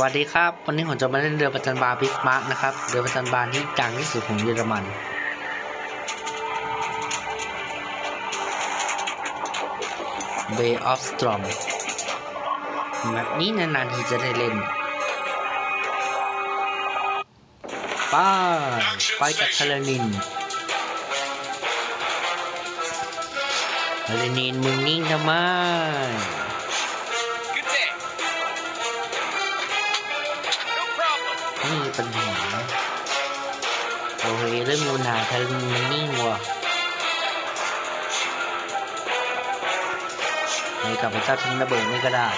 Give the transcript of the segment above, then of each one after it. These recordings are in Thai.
วัสดีครับ วันนี้ผมจะมาเล่นเรือประจันบานบิสมาร์กนะครับ เรือประจันบานที่ดังที่สุดของเยอรมัน Bay of Storm แบบนี้นานๆทีจะได้เล่นไป้าไปกับทารานินทารานินมึงนิ่งทำไม ไม่มีปัญหาโอเคเรื่องมูลหาทารานินมันนิ่งว่ะในกับพระเจ้าทิ้งระเบิดไม่ก็ได้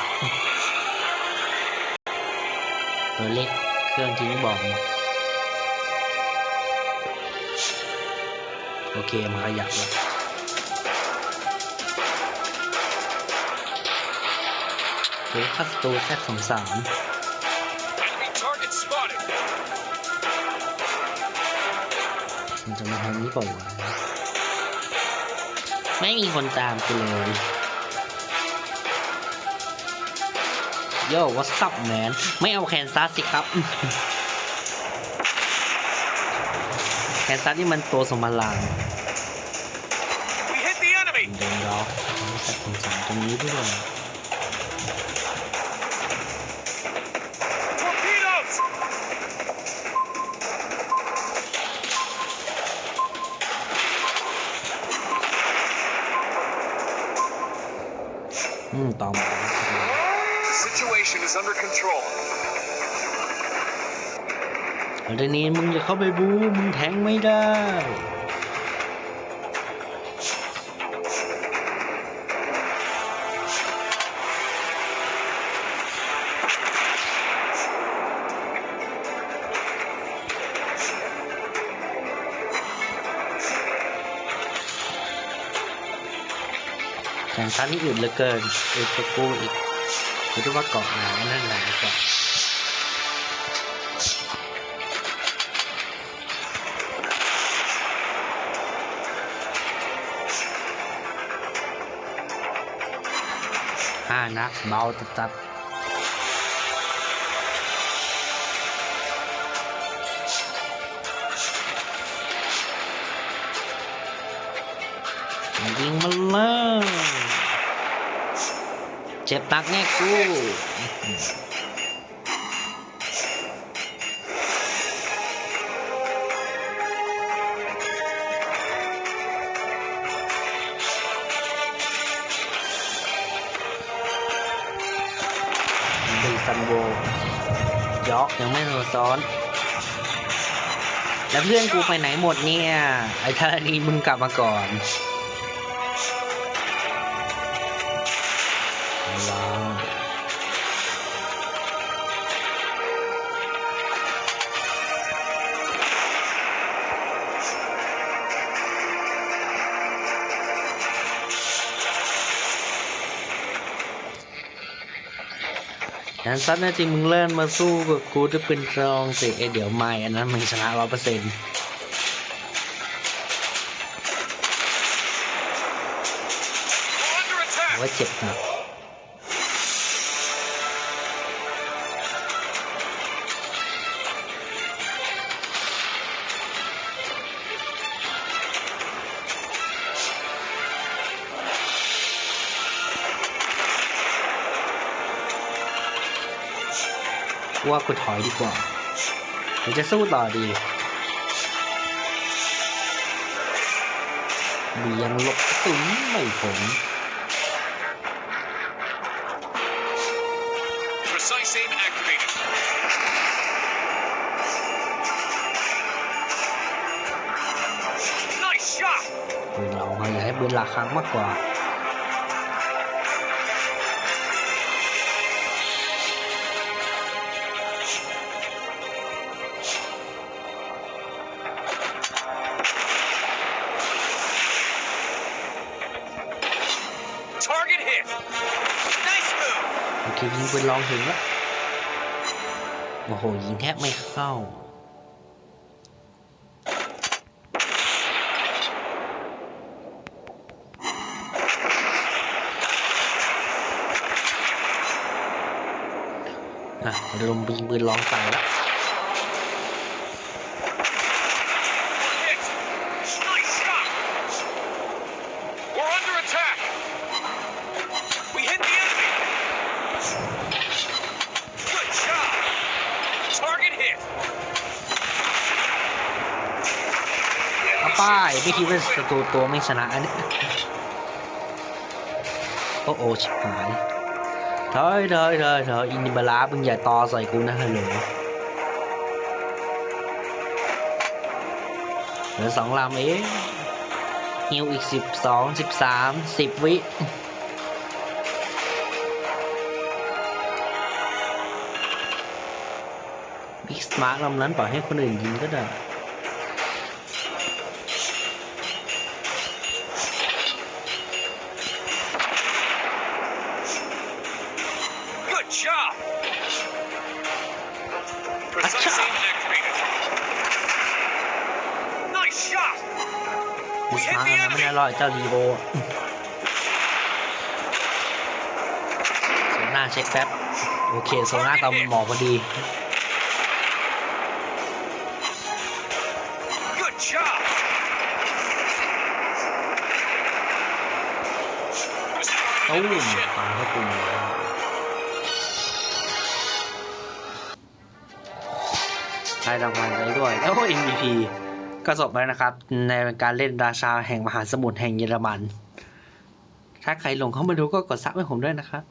ตัวเล็กเครื่องทิ้งบอกหมโอเคมันขยับแล้วเฮ้ยคัสตูแค่สองสาม มันจะมาทางนี้เปล่าวะไม่มีคนตามกูเลยโย่วัสับแมนไม่เอาแคนซัสสิครับ แคนซัสนี่มันตัวสมพลัง We hit the enemy. เดินล็อกแต่ผมสามตรงนี้ด้วย อืมต่อมา The situation is under control. เดี๋ยวนี้มึงจะเข้าไปบูมึงแทงไม่ได้ แข่งขันนี่อื่นเหลือเกินเอตกูอีกกูคิดว่าเกาะหนานั่นหนากว่าห้านักเบาตัดตัดยิงมันเลย เจ็บหนักแน่กูบีซันโวยอกยังไม่โดนซ้อน แล้วเพื่อนกูไปไหนหมดเนี่ย ไอ้ธารณีมึงกลับมาก่อน ว้าวแอนซันนะจริงมึงเล่นมาสู้กับกูจะเป็นรองสิเอยเดี๋ยวไม่ อันนั้นมึงชนะร้อยเปอร์เซ็นต์ We're under attack. ว่าเจ็บหนัก ว่ากูถอยดีกว่าหรือจะสู้ต่อดีเบียงหลบกระสุนไม่ผล Precise aim activated. Nice shot. ปืนเรามาอ โอเคยิงปืนลองถึงแล้วโอ้โหยิงแทบไม่เข้าอะลมยิงปืนลองใส่แล้ว ป้ายไม่คิดว่าศัตรูตัวไม่ชนะอันนี้โอ้โอชิบหายเถอยเถอยเถอยเถอยอินิบาลามึงอย่าตอใส่กูนะฮัลโหลเหลือสองลำเองฮิวอีกสิบสองสิบสามสิบวิบิ๊กสมาร์ทลำนั้นปล่อยให้คนอื่นยิงก็ได้ กส hit มาร์ท the ลำนั้นไม่ enemy. ได้รอดเจ้าดีโอโซน่าเช็คแป๊บ โอเคโซน่าตามหมอพอดี Good job. ตู้ Destroying ม enemy ship. ปาเข้าปุ่มได้รางวัลไปด้วย แล้วก็ MVP ก็จบแล้วนะครับ ในการเล่นราชาแห่งมหาสมุทรแห่งเยอรมัน ถ้าใครหลงเข้ามาดูก็กดซับให้ผมด้วยนะครับ